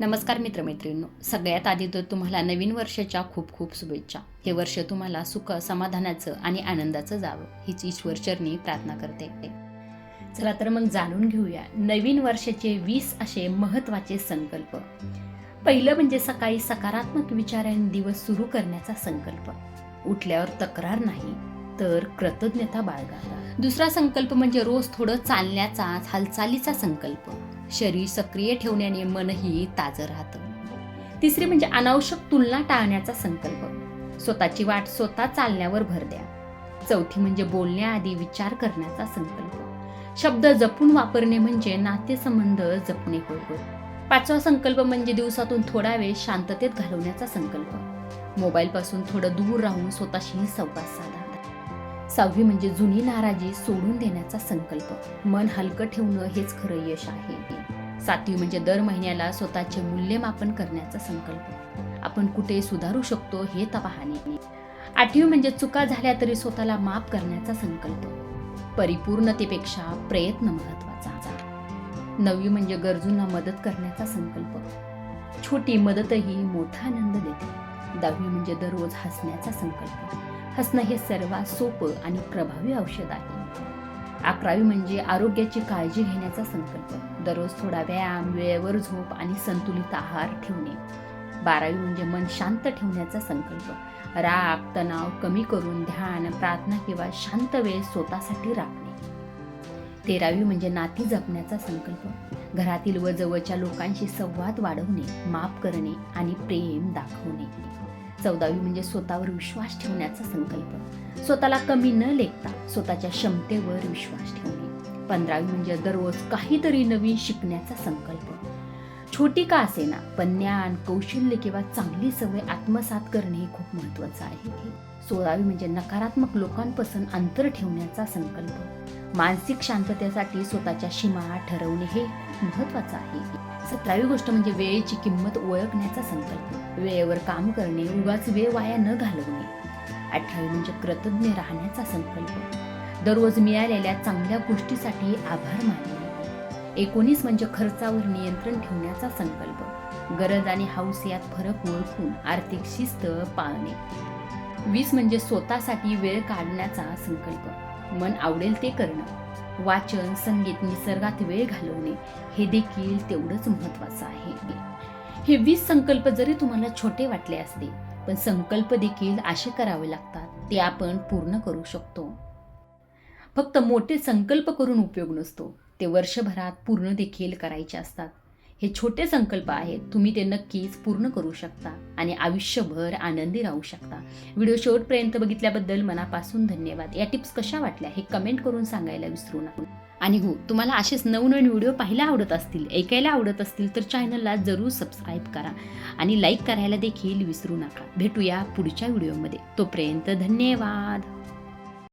नमस्कार मित्रमैत्रिणींनो. सगळ्यात आधी तर तुम्हाला नवीन वर्षाच्या खूप खूप शुभेच्छा. हे वर्ष तुम्हाला सुख समाधानाचं आणि आनंदाचं जावं. हीच ईश्वरचरणी प्रार्थना करते. चला तर मग जाणून घेऊया नवीन वर्षाचे वीस असे महत्त्वाचे संकल्प. पहिलं म्हणजे सकाळी सकारात्मक विचाराने दिवस सुरू करण्याचा संकल्प. उठल्यावर तक्रार नाही. तर कृतज्ञता बाळगा दुसरा संकल्प म्हणजे रोज थोडं चालण्याचा हालचालीचा संकल्प. शरीर सक्रिय ठेवण्याने मनही ताजं राहतं. तिसरी म्हणजे अनावश्यक तुलना टाळण्याचा संकल्प. स्वतःची वाट स्वतः चालण्यावर भर द्या. चौथी म्हणजे बोलण्याआधी विचार करण्याचा संकल्प. शब्द जपून वापरणे म्हणजे नातेसंबंध जपणे होय पाचवा संकल्प म्हणजे दिवसातून थोडा वेळ शांततेत घालवण्याचा संकल्प. मोबाईलपासून थोडं दूर राहून स्वतःशी संवाद साधा. सहावी म्हणजे जुनी नाराजी सोडून देण्याचा संकल्प. मन हलकं ठेवणं हेच खरं यश आहे. सातवी म्हणजे दर महिन्याला स्वतःचे मूल्यमापन करण्याचा संकल्प. आपण कुठे सुधारू शकतो हे तपाहाणे. आठवी म्हणजे चुका झाल्या तरी स्वतःला माफ करण्याचा संकल्प. परिपूर्णतेपेक्षा प्रयत्न महत्त्वाचा नववी म्हणजे गरजूंना मदत करण्याचा संकल्प. छोटी मदतही मोठा आनंद देते. दहावी म्हणजे दररोज हसण्याचा संकल्प. हसणं हे सर्वात सोपं आणि प्रभावी औषध आहे. अकरावी म्हणजे आरोग्याची काळजी घेण्याचा संकल्प. दररोज थोडा व्यायाम वेळेवर झोप आणि संतुलित आहार ठेवणे. बारावी म्हणजे मन शांत ठेवण्याचा संकल्प. राग तणाव कमी करून ध्यान प्रार्थना किंवा शांत वेळ स्वतःसाठी राखणे. तेरावी म्हणजे नाती जपण्याचा संकल्प. घरातील व जवळच्या लोकांशी संवाद वाढवणे माफ करणे आणि प्रेम दाखवणे. चौदावी म्हणजे स्वतःवर विश्वास ठेवण्याचा संकल्प. स्वतःला कमी न लेखता स्वतःच्या क्षमतेवर विश्वास ठेवणे. पंधरावी म्हणजे दररोज काहीतरी नवीन शिकण्याचा संकल्प. छोटी का असेना पण ज्ञान कौशल्य किंवा चांगली सवय आत्मसात करणे हे खूप महत्वाचं आहे. सोळावी म्हणजे नकारात्मक लोकांपासून अंतर ठेवण्याचा संकल्प. मानसिक शांततेसाठी स्वतःच्या सीमा ठरवणे हे महत्त्वाचं महत्वाचं आहे. सतरावी गोष्ट म्हणजे वेळेची किंमत ओळखण्याचा संकल्प. वेळेवर काम करणे उगाच वेळ वाया न घालवणे. अठरावी म्हणजे कृतज्ञ राहण्याचा संकल्प. दररोज मिळालेल्या चांगल्या गोष्टीसाठी आभार मानणे. एकोणीस म्हणजे खर्चावर नियंत्रण ठेवण्याचा संकल्प. गरज आणि हाऊस यात फरक ओळखून आर्थिक शिस्त पाळणे. वीस म्हणजे स्वतःसाठी वेळ काढण्याचा संकल्प. मन आवडेल ते करणं. वाचन संगीत निसर्गात वेळ घालवणे हे देखील तेवढंच महत्वाचं आहे. हे वीस संकल्प जरी तुम्हाला छोटे वाटले असते पण संकल्प देखील असे करावे लागतात ते आपण पूर्ण करू शकतो. फक्त मोठे संकल्प करून उपयोग नसतो ते वर्षभरात पूर्ण देखील करायचे असतात. हे छोटे संकल्प आहेत. तुम्ही ते नक्कीच पूर्ण करू शकता आणि आयुष्यभर आनंदी राहू शकता. व्हिडिओ शेवटपर्यंत बघितल्याबद्दल मनापासून धन्यवाद. या टिप्स कशा वाटल्या हे कमेंट करून सांगायला विसरू नका. आणि हो तुम्हाला असेच नवनवीन व्हिडिओ पाहायला आवडत असतील ऐकायला आवडत असतील तर चॅनलला जरूर सबस्क्राईब करा आणि लाईक करायला देखील विसरू नका. भेटूया पुढच्या व्हिडिओमध्ये. तोपर्यंत धन्यवाद.